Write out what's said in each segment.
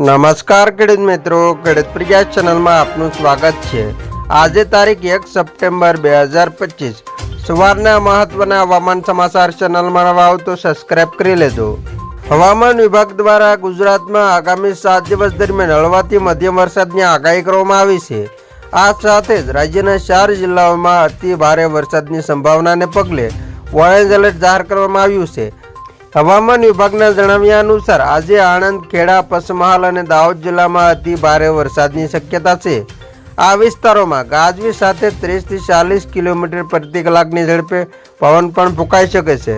નમસ્કાર ખેડૂત મિત્રો, ખેડૂત પ્રિયા ચેનલમાં આપનું સ્વાગત છે. આજે તારીખ એક સપ્ટેમ્બર બે હજાર પચીસ. સવારના મહત્વના હવામાન સમાચાર ચેનલમાં આવો તો સબસ્ક્રાઇબ કરી લેજો. હવામાન વિભાગ દ્વારા ગુજરાતમાં આગામી સાત દિવસ દરમિયાન હળવાથી મધ્યમ વરસાદની આગાહી કરવામાં આવી છે. આ સાથે જ રાજ્યના ચાર જિલ્લાઓમાં અતિ ભારે વરસાદની સંભાવનાને પગલે ઓરેન્જ એલર્ટ જાહેર કરવામાં આવ્યું છે. હવામાન વિભાગના જણાવ્યા અનુસાર આજે આણંદ, ખેડા, પંચમહાલ અને દાહોદ જિલ્લામાં અતિ ભારે વરસાદની શક્યતા છે. આ વિસ્તારોમાં ગાજવી સાથે ત્રીસથી ચાલીસ કિલોમીટર પ્રતિ કલાકની ઝડપે પવન પણ ફૂંકાઈ શકે છે.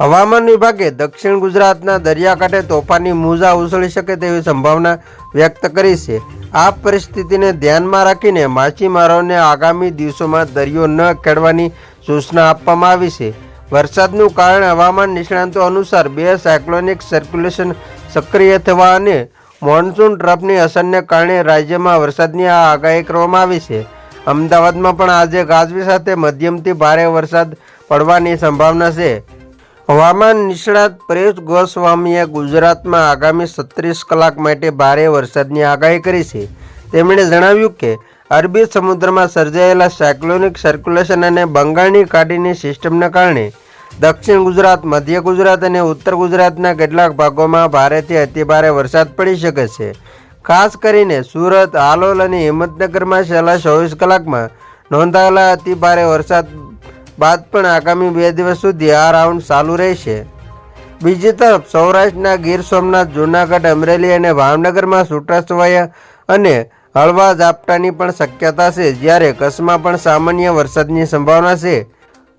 હવામાન વિભાગે દક્ષિણ ગુજરાતના દરિયાકાંઠે તોફાની મોજા ઉછળી શકે તેવી સંભાવના વ્યક્ત કરી છે. આ પરિસ્થિતિને ધ્યાનમાં રાખીને માછીમારોને આગામી દિવસોમાં દરિયો ન ખેડવાની સૂચના આપવામાં આવી છે. વરસાદનું કારણ હવામાન નિષ્ણાંતો અનુસાર બે સાયક્લોનિક સર્ક્યુલેશન સક્રિય થવા અને મોન્સૂન ટ્રફની અસરને કારણે રાજ્યમાં વરસાદની આ આગાહી કરવામાં આવી છે. અમદાવાદમાં પણ આજે ગાજવી સાથે મધ્યમથી ભારે વરસાદ પડવાની સંભાવના છે. હવામાન નિષ્ણાત પરેશ ગોસ્વામીએ ગુજરાતમાં આગામી છત્રીસ કલાક માટે ભારે વરસાદની આગાહી કરી છે. તેમણે જણાવ્યું કે અરબી સમુદ્રમાં સર્જાયેલા સાયક્લોનિક સર્ક્યુલેશન અને બંગાળની ખાડીની સિસ્ટમને કારણે દક્ષિણ ગુજરાત, મધ્ય ગુજરાત અને ઉત્તર ગુજરાતના કેટલાક ભાગોમાં ભારેથી અતિભારે વરસાદ પડી શકે છે. ખાસ કરીને સુરત, હાલોલ અને હિંમતનગરમાં છેલ્લા ચોવીસ કલાકમાં નોંધાયેલા અતિભારે વરસાદ બાદ પણ આગામી બે દિવસ સુધી આ રાઉન્ડ ચાલુ રહેશે. બીજી તરફ, સૌરાષ્ટ્રના ગીર સોમનાથ, જૂનાગઢ, અમરેલી અને ભાવનગરમાં છૂટાછવાયા અને હળવા ઝાપટાની પણ શક્યતા છે. જ્યારે કચ્છમાં પણ સામાન્ય વરસાદની સંભાવના છે.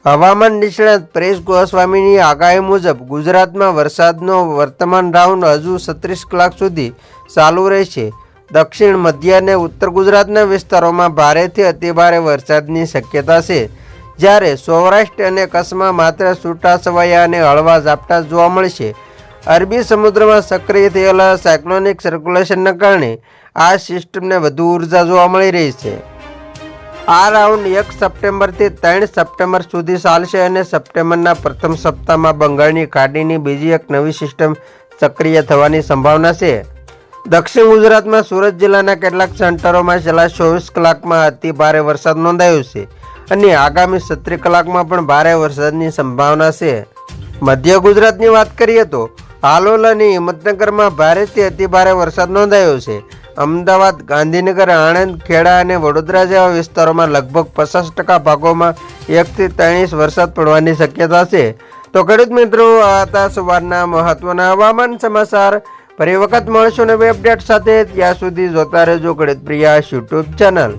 હવામાન નિષ્ણાત પ્રેશ ગોસ્વામીની આગાહી મુજબ ગુજરાતમાં વરસાદનો વર્તમાન રાઉન્ડ હજુ છત્રીસ કલાક સુધી ચાલુ રહેશે. દક્ષિણ, મધ્ય અને ઉત્તર ગુજરાતના વિસ્તારોમાં ભારેથી અતિભારે વરસાદની શક્યતા છે. જ્યારે સૌરાષ્ટ્ર અને કચ્છમાં માત્ર છૂટાછવાયા અને હળવા ઝાપટા જોવા મળશે. અરબી સમુદ્રમાં સક્રિય થયેલા સાયક્લોનિક સર્ક્યુલેશનના કારણે આ સિસ્ટમને વધુ ઊર્જા જોવા મળી રહી છે. આ રાઉન્ડ એક સપ્ટેમ્બરથી ત્રણ સપ્ટેમ્બર સુધી ચાલશે અને સપ્ટેમ્બરના પ્રથમ સપ્તાહમાં બંગાળની ખાડીની બીજી એક નવી સિસ્ટમ સક્રિય થવાની સંભાવના છે. દક્ષિણ ગુજરાતમાં સુરત જિલ્લાના કેટલાક સેન્ટરોમાં છેલ્લા ચોવીસ કલાકમાં અતિ ભારે વરસાદ નોંધાયો છે અને આગામી સત્તરી કલાકમાં પણ ભારે વરસાદની સંભાવના છે. મધ્ય ગુજરાતની વાત કરીએ તો હાલોલ અને હિંમતનગરમાં ભારેથી અતિ ભારે વરસાદ નોંધાયો છે. અમદાવાદ, ગાંધીનગર, આણંદ, ખેડા અને વડોદરા જેવા વિસ્તારોમાં લગભગ પચાસ ટકા ભાગોમાં એકથી ત્રણ વરસાદ પડવાની શક્યતા છે. તો ખેડૂત મિત્રો, આ હતા સવારના મહત્વના હવામાન સમાચાર. ફરી વખત મળશું નવી અપડેટ સાથે. ત્યાં સુધી જોતા રહેજો ખેડૂત પ્રિયાસ યુટ્યુબ ચેનલ.